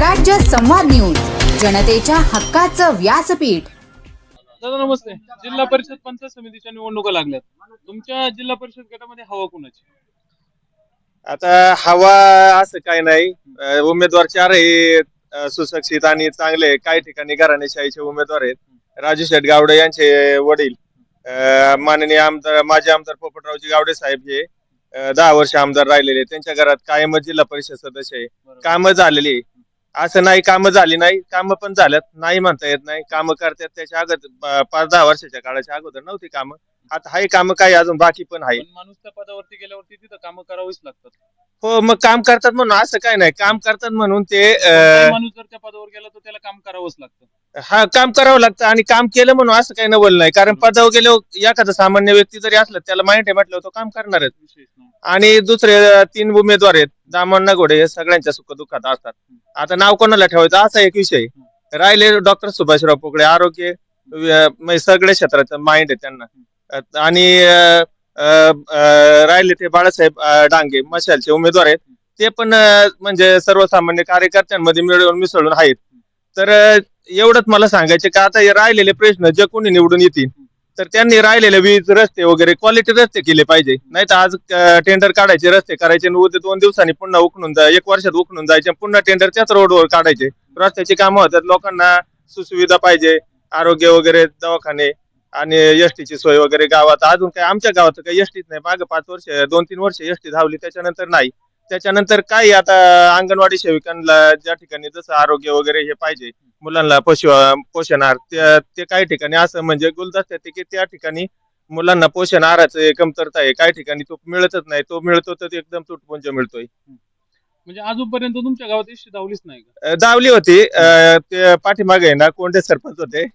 स्वराज्य संवाद न्यूज जनतेच्या हक्काचं व्यासपीठ. दादा नमस्ते. जिल्हा परिषद पंचायत समितीच्या निवडणुका लागल्यात. तुमच्या जिल्हा परिषद गटामध्ये हवा कुणाची? आता हवा असं काही नाही. अं, उमेदवार चार हे अं, सुशिक्षित आणि चांगले काही ठिकाणी घराणेशाहीचे उमेदवार आहेत. राजू शेठ गावडे यांचे वडील. अं, माननीय आमदार माजी आमदार पोपटरावजी गावडे साहेब हे अं, दहा वर्ष आमदार राहिलेले त्यांच्या घरात कायमच जिल्हा परिषद सदस्य आहे. बरोबर. कामं झालेली आहे. असं नाही कामं झाली नाही कामं पण झाल्यात नाही म्हणता येत नाही कामं करतात. त्याच्या अगोदर पाच दहा वर्षाच्या काळाच्या अगोदर नव्हती कामं. आता हाय कामं काही अजून बाकी पण आहे पण माणूस त्या पदावरती गेल्यावरती तिथं कामं करावीच लागतात. हो मग काम करतात म्हणून असं काय नाही. काम करतात म्हणून ते अं, माणूस जर त्या पदावर गेला तर त्याला काम करावंच लागतं. हा काम करावं लागतं आणि काम केलं म्हणून असं काही नवल नाही. कारण पदावर गेल्यावर एखादा सामान्य व्यक्ती जरी असला त्याला माहिती आहे म्हटलं तो काम करणारच विशेष नाही. आणि दुसरे तीन उमेदवार आहेत दामण नगोडे हे सगळ्यांच्या सुख दुःखात असतात. आता नाव कोणाला ठेवायचं? असा एक विषय. राहिले डॉक्टर सुभाषराव पोकळे आरोग्य म्हणजे सगळ्या क्षेत्राचं माइंड आहे त्यांना. आणि राहिले ते बाळासाहेब डांगे मशालचे उमेदवार आहेत. ते पण म्हणजे सर्वसामान्य कार्यकर्त्यांमध्ये मिळून मिसळून आहेत. तर एवढंच मला सांगायचे का आता हे राहिलेले प्रश्न जे कोणी निवडून येतील तर त्यांनी राहिलेले वीज रस्ते वगैरे क्वालिटी रस्ते केले पाहिजे. नाही तर आज टेंडर काढायचे रस्ते करायचे आणि उद्या दोन दिवसांनी पुन्हा उकणून जा एक वर्षात उकणून जायचे पुन्हा टेंडर त्याच रोडवर काढायचे. रस्त्याची कामं होतात लोकांना सुसुविधा पाहिजे आरोग्य वगैरे दवाखाने आणि एसटीची सोय वगैरे गावात. अजून काय आमच्या गावात तर काही एसटीच नाही. मागे पाच वर्ष दोन तीन वर्ष एसटी धावली त्याच्यानंतर नाही. त्याच्यानंतर काय आता अंगणवाडी सेविकांना ज्या ठिकाणी जसं आरोग्य वगैरे हे पाहिजे मुलांना पशु पोषण आहार ते ते काही ठिकाणी असं म्हणजे गुलदस्त्यात की त्या ठिकाणी मुलांना पोषण आहाराचं कमतरता आहे. काही ठिकाणी तो मिळतच नाही. तो मिळतो तर एकदम तुटपुंज मिळतोय. म्हणजे अजूनपर्यंत तुमच्या गावात इष्टी धावलीच नाही का? दावली होती. अं, ते पाठीमागे आहे ना कोणते सरपंच होते.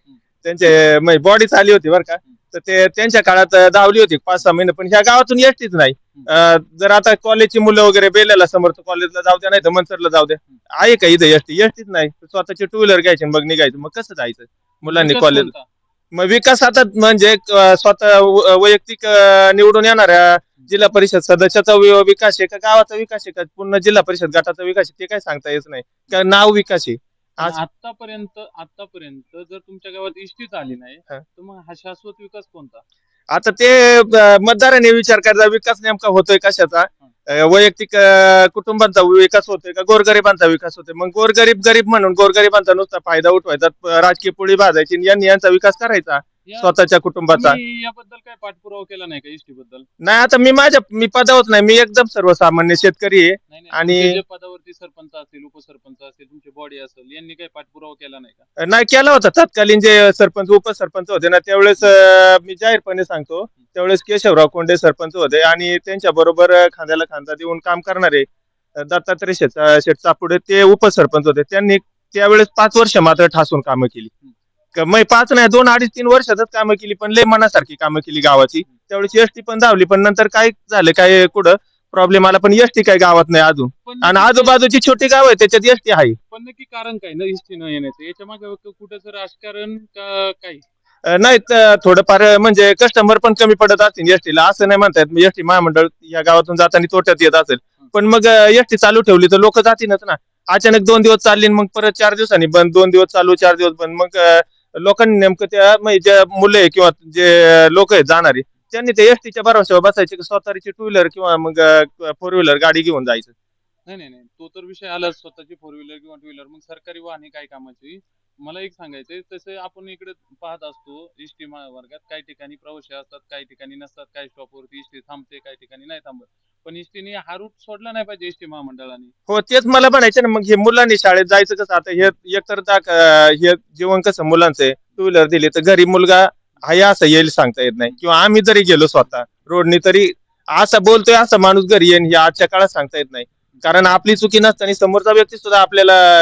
त्यांचे बॉडी चालली होती बरं का. तर ते त्यांच्या काळात अं, दावली होती पाच सहा महिने पण ह्या गावातून एसटीच नाही. अं, जर आता कॉलेजची मुलं वगैरे बेल्याला समर्थ कॉलेजला जाऊ द्या नाही तर मनसरला जाऊ द्या. आहे का इथं एसटी एसटीच नाही. स्वतःची टू व्हीलर घ्यायची आणि मग निघायचं. मग कसं जायचं? मुलांनी विकास कॉलेज कोणता? मग विकास आता म्हणजे अं, स्वतः व- वैयक्तिक अं, निवडून येणाऱ्या जिल्हा परिषद सदस्याचा वि- विकास आहे का? गावाचा विकास आहे का? पूर्ण जिल्हा परिषद गटाचा विकास आहे? ते काय सांगता येत नाही. का नाव विकास आहे. आज- आतापर्यंत आतापर्यंत जर तुमच्या गावात इष्टीच आली नाही हा. तर मग हा शाश्वत विकास कोणता? आता ते अं, मतदारांनी विचार करायचा विकास नेमका होतोय कशाचा? अं, वैयक्तिक अं, कुटुंबांचा विकास होतोय का? गोरगरिबांचा विकास होतोय. मग गोरगरीब गरीब म्हणून गोरगरिबांचा नुसता फायदा उठवायचा प- राजकीय पोळी भाजायची आणि यांनी यांचा विकास करायचा. या- स्वतःच्या कुटुंबाचा. तुम्ही याबद्दल काय पाठपुरावा केला नाही का इष्टी बद्दल नाही आता मी माझ्या मी पदावत नाही मी एकदम सर्वसामान्य शेतकरी आहे. नाही नाही आणि- तुमचे जे पदावरती सरपंच असतील उपसरपंच असतील तुमची बॉडी असेल यांनी काही पाठपुरावा केला नाही का? नाही केला होता. तत्कालीन जे सरपंच उपसरपंच होते ना त्यावेळेस अं, मी जाहीरपणे सांगतो त्यावेळेस केशवराव कोंडे सरपंच होते आणि त्यांच्या बरोबर खांद्याला खांदा देऊन काम करणारे अं, दत्तात्रय शेठ शेठ चापुडे ते उपसरपंच होते. त्यांनी त्यावेळेस पाच वर्ष मात्र ठासून कामं केली. क- पाच नाही दोन अडीच तीन वर्षातच कामं केली पण लय मनासारखी कामं केली गावाची. त्यावेळेस एसटी पण धावली पण नंतर काय झालं काय कुठं प्रॉब्लेम आला पण एसटी काय गावात नाही अजून. पण आणि आजूबाजूची छोटी गाव आहे त्याच्यात एसटी आहे. पण नक्की कारण काय? न इष्टी न येण्याचं. याच्या मागे कुठेच राजकारण का काही अं, नाही तर थोडंफार म्हणजे कस्टमर पण कमी पडत असतील एसटीला असं नाही म्हणतात एसटी महामंडळ या गावातून जाताना तोट्यात येत असेल. पण मग एसटी चालू ठेवली तर लोक जातीलच ना. अचानक दोन दिवस चालली आणि मग परत चार दिवसांनी बंद दोन दिवस चालू चार दिवस बंद. मग अं, लोकांनी नेमकं त्या म्हणजे जे मुलं आहे किंवा जे लोक आहेत जाणारी त्यांनी ते एसटीच्या भरवशावर बसायचे की स्वतःची टू व्हीलर किंवा मग फोर व्हीलर गाडी घेऊन जायचं. नाही नाही नाही. तो तर विषय आला स्वतःची फोर व्हीलर किंवा टू व्हीलर मग सरकारी वाहने काय कामाची? मला एक सांगायचंय तसं आपण इकडे पाहत असतो एसटी वर्गात काही ठिकाणी प्रवासी असतात काही ठिकाणी नसतात काही स्टॉपवरती एसटी थांबते काही ठिकाणी नाही थांबत. पण एसटीने हा रूट सोडला नाही पाहिजे एसटी महामंडळाने. हो तेच मला म्हणायचं ना मग हे मुलांनी शाळेत जायचं कसं? आता हे एकतर दाख- अं, हे जीवन कसं मुलांचं आहे? टू व्हीलर दिली तर घरी मुलगा हाय असं येईल सांगता येत नाही. किंवा आम्ही जरी गेलो स्वतः रोडनी तरी असं बोलतोय असा माणूस घरी येईन हे आजच्या काळात सांगता येत नाही. कारण आपली चुकी नसताना समोरचा व्यक्ती सुद्धा आपल्याला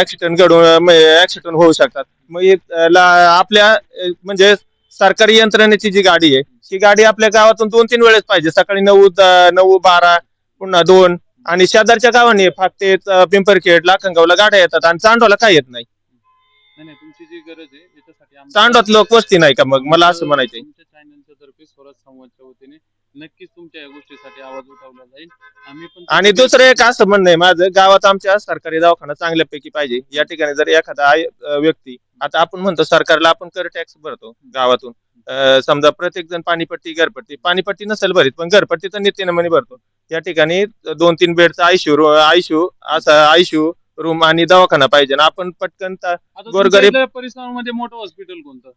ऍक्सिडेंट घडून ऍक्सिडेंट होऊ शकतात. मग हे, अं, ला- आपल्या अं, म्हणजे सरकारी यंत्रणेची जी गाडी आहे ही गाडी आपल्या गावातून दोन तीन वेळेस पाहिजे. सकाळी नऊ नऊ बारा पुन्हा दोन. आणि शेजारच्या गावांनी फाकते पिंपरखेड लाखनगावला गाड्या येतात आणि चांडोला काय येत नाही. तुमची जी गरज आहे चांडोत लोक वस्ती नाही का मग? मला असं म्हणायचंय. तर्फे स्वराज संवादच्या वतीने नक्कीच तुमच्या या गोष्टीसाठी आवाज उठवला जाईल. आम्ही पण आणि दुसरं एक असं म्हणणं आहे माझं गावात आमच्या सरकारी दवाखाना चांगल्यापैकी पाहिजे. या ठिकाणी जर एखादा आय- अं, व्यक्ती आता आपण म्हणतो सरकारला आपण कर टॅक्स भरतो गावातून. अं, समजा प्रत्येक जण पाणीपट्टी घरपट्टी पाणीपट्टी नसेल भरीत पण घरपट्टी तर नित्यनेमाने भरतो. या ठिकाणी दोन तीन बेडचा आयशू आयशू असा आयशू रूम आणि दवाखाना पाहिजे. आणि आपण पटकन आता गोरगरीब- इथल्या परिसरामध्ये मोठं हॉस्पिटल कोणतं?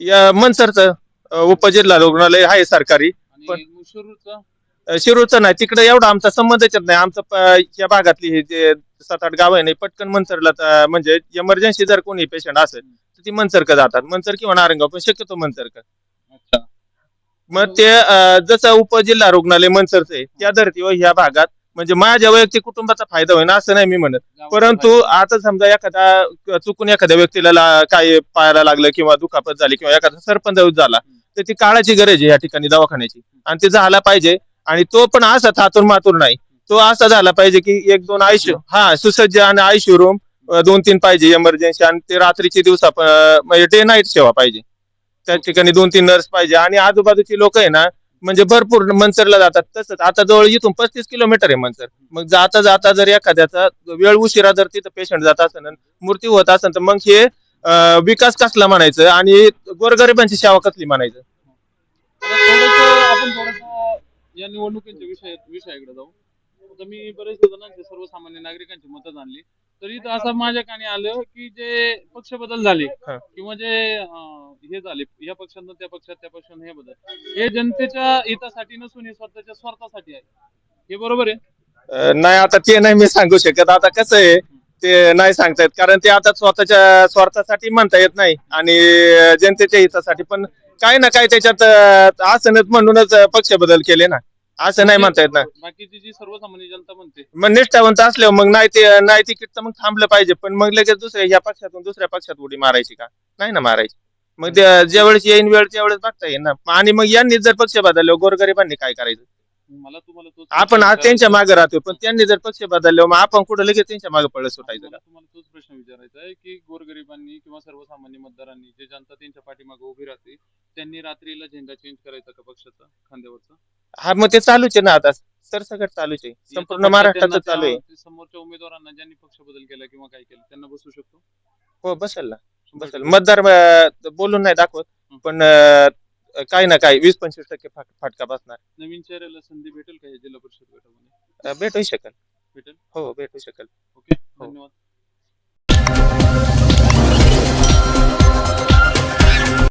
या मनसरचं. उपजिल्हा रुग्णालय आहे सरकारी. पण- शिरूरचं नाही. तिकडे एवढा आमचा संबंधच येत नाही. आमचं या भागातली हे जे सात आठ गाव आहे नाही पटकन मनसरला म्हणजे इमर्जन्सी जर कोणी पेशंट असेल तर ती मनसरक जातात. मनसर किंवा नारंगाव पण शक्यतो मनसरक मग ते जसं उपजिल्हा रुग्णालय मनसरचं आहे त्या धर्तीवर ह्या भागात म्हणजे माझ्या वैयक्तिक कुटुंबाचा फायदा होईल असं नाही मी म्हणत. परंतु आता समजा एखादा चुकून एखाद्या व्यक्तीला काय पायाला लागलं किंवा दुखापत झाली किंवा एखादा सरपंच झाला तर ती काळाची गरज आहे या ठिकाणी दवाखान्याची. आणि ते झाला पाहिजे. आणि तो पण असा थातूर मातूर नाही. तो असा झाला पाहिजे की एक दोन आयशू हा सुसज्ज आणि आयशू रूम दोन तीन पाहिजे इमर्जन्सी आणि ते रात्रीची दिवसा म्हणजे डे नाईट सेवा पाहिजे. त्या ठिकाणी दोन तीन नर्स पाहिजे. आणि आजूबाजूची लोक आहे ना म्हणजे भरपूर मनसरला जातात. तसंच आता जवळ इथून पस्तीस किलोमीटर आहे मनसर मग जाता जाता जर एखाद्याचा वेळ उशिरा जर तिथं पेशंट जात असेल मृत्यू होत असेल तर मग हे विकास कसला म्हणायचं आणि गोरगरिबांची सेवा कसली म्हणायचं? आपण थोडंसं या निवडणुकीच्या विषय विषयाकडे जाऊ. आता मी बरेच जणांचे सर्वसामान्य नागरिकांची मतं जाणली. तर इथं असं माझ्या कानी आलं की जे पक्ष बदल झाले. किंवा जे अं, हे झाले या पक्षांना त्या पक्षात त्या पक्षांना हे बदल. हे जनतेच्या हितासाठी नसून हे स्वतःच्या स्वार्थासाठी आहे. हे बरोबर आहे? अं, नाही आता ते नाही मी सांगू शकत. आता कसं आहे ते नाही सांगता येत. कारण ते आता स्वतःच्या स्वार्थासाठी म्हणता येत नाही. आणि जनतेच्या हितासाठी. पण काही ना काही त्याच्यात असं म्हणूनच पक्ष बदल केले ना. असं नाही म्हणता येत ना. बाकीची जी सर्वसामान्य जनता म्हणते. मग निष्ठावंत असल्यावर मग नाही ते नाही तिकीट तर मग थांबलं पाहिजे. पण मग लगेच दुसऱ्या ह्या पक्षातून दुसऱ्या पक्षात उडी मारायची का? नाही ना मारायची. मग ज्यावेळेस येईन वेळ त्यावेळेस बघता येईल ना. आणि मग यांनी जर पक्ष बदलले गोरगरिबांनी काय करायचं? मला तुम्हाला तोच आपण आज त्यांच्या मागे राहतो पण त्यांनी जर पक्ष बदलले मग आपण कुठं लगेच त्यांच्या मागे पळत सुटायचं मला तुम्हाला तोच प्रश्न विचारायचा आहे की गोरगरिबांनी किंवा सर्वसामान्य मतदारांनी जे जनता त्यांच्या पाठीमागे उभी राहते त्यांनी रात्रीला झेंडा चेंज करायचा का पक्षाचा खांद्यावरचा? हा मग ते चालूच आहे ना आता. सरसकट चालूच आहे. संपूर्ण येत्या महाराष्ट्रात त्यांना चालू आहे. त्या- समोरच्या उमेदवारांना ज्यांनी पक्ष बदल केला किंवा काय केलं त्यांना बसू शकतो? हो बसेल ना. बसेल. मतदार अं, बोलून नाही दाखवत पण अं, काही ना काही वीस पंचवीस टक्के फाट- फाटका बसणार. नवीन चेहऱ्याला संधी भेटेल का या जिल्हा परिषद गटामध्ये? अं, भेटू शकेल. भेटेल? हो भेटू शकेल. ओके हो. धन्यवाद.